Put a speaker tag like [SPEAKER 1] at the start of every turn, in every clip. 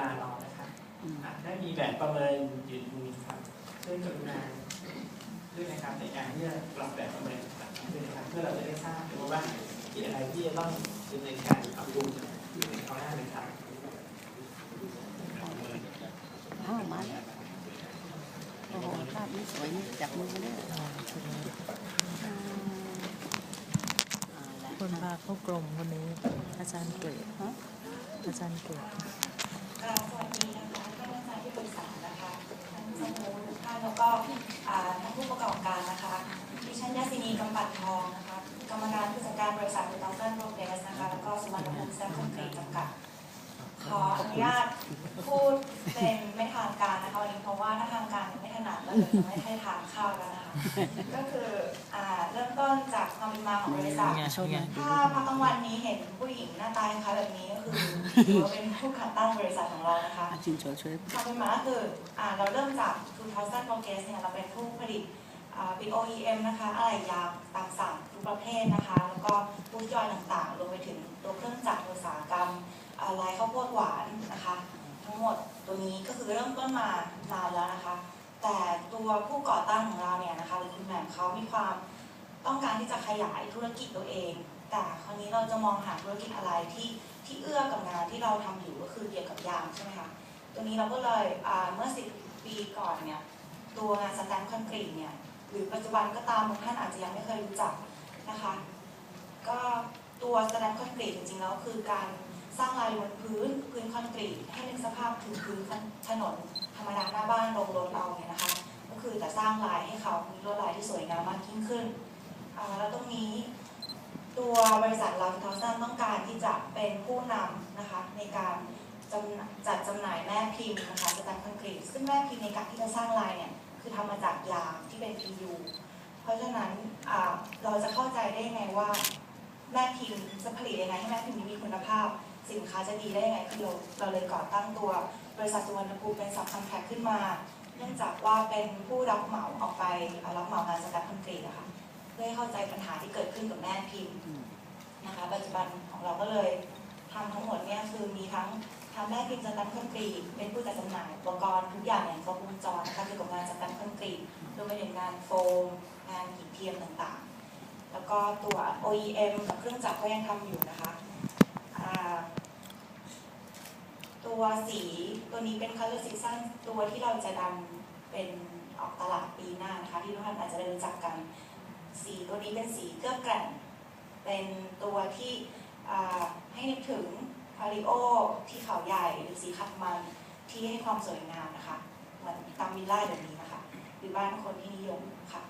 [SPEAKER 1] ลารอนะคะอะได้มีแบบประเมินอยู่ตรงนี้ครับช่วยกรุณาด้วยนะครับในการที่จะปรับแบบประเมินต่างๆด้วยนะครับเพื่อเราจะได้ทราบหรือว่าที่อะไรที่จะต้องดำเนินการปรับปรุงในคราวหน้าเลยครับ
[SPEAKER 2] อ้าวมาแล้วโอ้โหภาพนี้สวยนี่จับมือกันด้วยอ่าเอาละ
[SPEAKER 3] คนพาเข้ากลมคนนี้ อาจารย์เกรด
[SPEAKER 2] ฮะ
[SPEAKER 3] อาจารย์เกรด
[SPEAKER 4] กราบสวัสดีนะคะท่ อาจารย์ที่ปรึกษานะคะท่านสมุทุกท่านแล้วก็ท่านผู้ประกอบการนะคะดิฉันยาสินีกำปัดทองนะคะกรรมการผู้จัดการบริษัทดูตองเซนโปรเกสนะคะแล้วก็สุวรรณภูมิแซมคอนกรีตจำกัดขออนุญาต การไม่ถนัดแล้วเดี๋ยวจะไม่ให้ทานข้าวแล้วนะคะ ก็คืออ่าเริ่มต้นจากความเป็นมาของบริษัท
[SPEAKER 3] ไงไง
[SPEAKER 4] ถ้าพักกลางวันนี้เห็นผู้หญิงหน้าตาคล้ายๆแบบนี้ก็คือถือว่าเป็นผู้ก่อตั้งบริษัทของเรานะคะ
[SPEAKER 2] อาจินโชว์ช่วย
[SPEAKER 4] ความเป็นมาก็คืออ่าเราเริ่มจาก2000 Progress เนี่ยเราเป็นผู้ผลิตอ่า BOEM นะคะอะไหล่ยางตามสั่งทุกประเภทนะคะ แล้วก็ผู้ย่อยต่างๆรวมไปถึงตัวเครื่องจักรอุตสาหกรรมอ่าลายข้าวโพดหวานนะคะ ทั้งหมดตัวนี้ก็คือเริ่มต้นมานานแล้วนะคะ แต่ตัวผู้ก่อตั้งของเราเนี่ยนะคะหรือคุณแหม่มเขามีความต้องการที่จะขยายธุรกิจตัวเอง แต่คราวนี้เราจะมองหาธุรกิจอะไรที่ที่เอื้อกับงานที่เราทำอยู่ก็คือเกี่ยวกับยางใช่ไหมคะตัวนี้เราก็เลยเมื่อ10ปีก่อนเนี่ยตัวงานสแตนด์คอนกรีตเนี่ยหรือปัจจุบันก็ตามบางท่านอาจจะยังไม่เคยรู้จักนะคะ ก็ตัวสแตนด์คอนกรีตจริงๆแล้วคือการ สร้างลายบนพื้นพื้นคอนกรีตให้นึกสภาพถึงพื้นถนนธรรมดาหน้าบ้านโรงรถเราเนี่ยนะคะ ก็คือแต่สร้างลายให้เขามีลวดลายที่สวยงามมากยิ่งขึ้น แล้วตรงนี้ตัวบริษัทเราทอสันต้องการที่จะเป็นผู้นำนะคะในการจ,จัดจำหน่ายแม่พิมพ์นะคะสแตนคอนกรีตซึ่งแม่พิมพ์ในการที่จะสร้างลายเนี่ยคือทำมาจากยางที่เป็น PU เพราะฉะนั้นเราจะเข้าใจได้ยังไงว่าแม่พิมพ์จะผลิตยังไงให้แม่พิมพ์นี้มีคุณภาพ สินค้าจะดีได้ยังไงคือเราเราเลยก่อตั้งตัวบริษัทสุวรรณภูมิเป็นสับคอนแทคขึ้นมา เนื่องจากว่าเป็นผู้รับเหมาออกไปรับเหมางานสแตนด์คอนกรีตอะค่ะเพื่อให้เข้าใจปัญหาที่เกิดขึ้นกับแม่พิมพ์นะคะ ปัจจุบันของเราก็เลยทำทั้งหมดเนี่ยคือมีทั้งทำแม่พิมพ์สแตมป์คอนกรีตเป็นผู้จัดจำหน่ายอุปกรณ์ทุกอย่างอย่างครบวงจรนะคะเกี่ยวกับงานสแตมป์คอนกรีตรวมไปถึงงานโฟมงานหินเทียมต่างๆ แล้วก็ตัว OEM กับเครื่องจักรก็ยังทำอยู่นะคะอ่า ตัวสีตัวนี้เป็น color season ตัวที่เราจะดันเป็นออกตลาดปีหน้านะคะที่ทุกท่านอาจจะได้รู้จักกัน สีตัวนี้เป็นสีเกลือแกร่งเป็นตัวที่ให้นึกถึงพาริโอที่เขาใหญ่หรือสีขัดมันที่ให้ความสวยงามนะคะ เหมือนตามวิลล่าเดี๋ยวนี้นะคะหรือบ้านคนที่นิยมค่ะ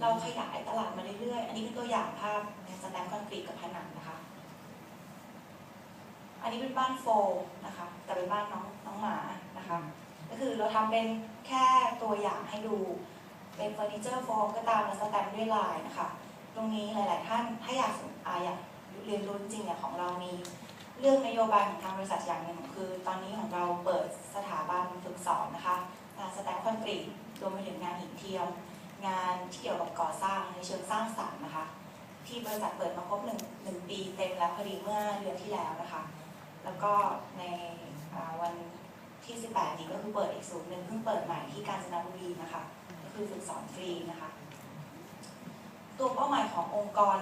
[SPEAKER 4] เราขยายตลาดมาเรื่อยๆ อันนี้เป็นตัวอย่างภาพในสแตมป์คอนกรีตกับผนังนะคะ อันนี้เป็นบ้านโฟมนะคะแต่เป็นบ้านน้องน้องหมานะคะก็คือเราทำเป็นแค่ตัวอย่างให้ดูเป็นเฟอร์นิเจอร์โฟมก็ตามแล้วสแตมป์ด้วยลายนะคะ ตรงนี้หลาย ๆ ท่านถ้าอยากสนอาอยากเรียนรู้จริงๆเนี่ยของเรามีเรื่องนโยบายของทางบริษัทอย่างหนึ่งคือ ตอนนี้ของเราเปิดสถาบันฝึกสอนนะคะงานสแตมป์คอนกรีตรวมไปถึงงานหินเทียม งานที่เกี่ยวกับก่อสร้างในเชิงสร้างสรรค์นะคะ ที่บริษัทเปิดมาครบหนึ่งหนึ่งปีเต็มแล้วพอดีเมื่อเดือนที่แล้วนะคะ แล้วก็ในวันที่ 18 นี้ก็คือเปิดอีกศูนย์หนึ่งเพิ่งเปิดใหม่ที่กาญจนบุรีนะคะ ก็คือฝึกสอนฟรีนะคะ ตัวเป้าหมายขององค์กร